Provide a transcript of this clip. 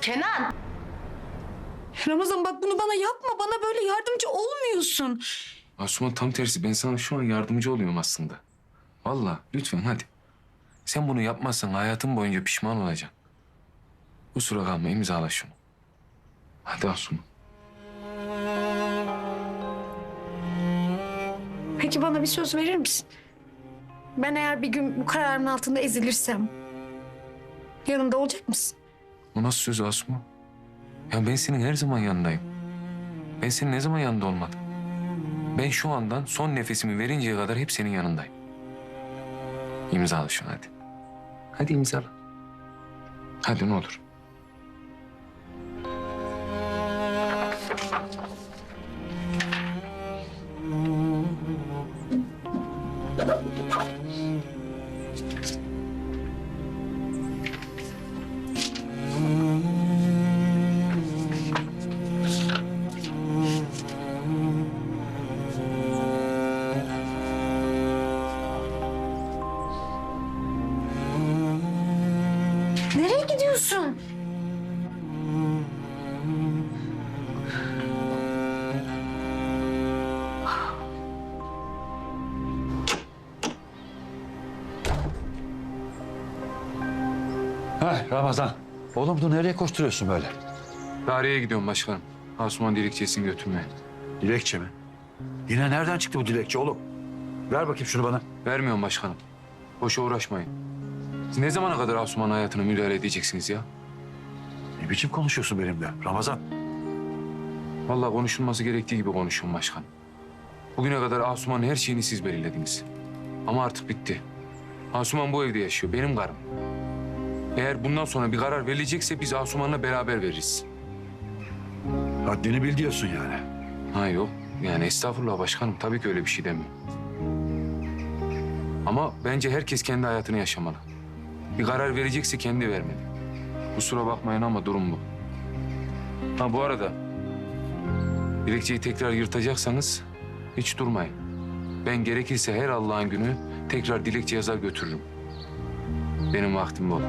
Kenan! Ramazan bak bunu bana yapma. Bana böyle yardımcı olmuyorsun. Asuman tam tersi. Ben sana şu an yardımcı oluyorum aslında. Vallahi lütfen hadi. Sen bunu yapmazsan hayatın boyunca pişman olacaksın. Kusura kalma imzala şunu. Hadi Asuman. Peki bana bir söz verir misin? Ben eğer bir gün bu kararımın altında ezilirsem... ...yanımda olacak mısın? O nasıl söz Asuman? Ya ben senin her zaman yanındayım. Ben senin ne zaman yanında olmadım? Ben şu andan son nefesimi verinceye kadar hep senin yanındayım. İmzala şunu hadi. Hadi imzala. Hadi ne olur. Nereye gidiyorsun? Heh Ramazan. Oğlum dur nereye koşturuyorsun böyle? Daireye gidiyorum başkanım. Asuman dilekçesini götürmeye. Dilekçe mi? Yine nereden çıktı bu dilekçe oğlum? Ver bakayım şunu bana. Vermiyorum başkanım. Boşa uğraşmayın. Siz ne zamana kadar Asuman hayatına müdahale edeceksiniz ya? Ne biçim konuşuyorsun benimle Ramazan? Vallahi konuşulması gerektiği gibi konuşun başkan. Bugüne kadar Asuman'ın her şeyini siz belirlediniz. Ama artık bitti. Asuman bu evde yaşıyor, benim karım. Eğer bundan sonra bir karar verilecekse biz Asuman'la beraber veririz. Haddini bil diyorsun yani. Ha yok, yani estağfurullah başkanım. Tabii ki öyle bir şey demiyorum. Ama bence herkes kendi hayatını yaşamalı. Bir karar verecekse kendi vermeli. Kusura bakmayın ama durum bu. Ha bu arada dilekçeyi tekrar yırtacaksanız hiç durmayın. Ben gerekirse her Allah'ın günü tekrar dilekçe yazar götürürüm. Benim vaktim bol.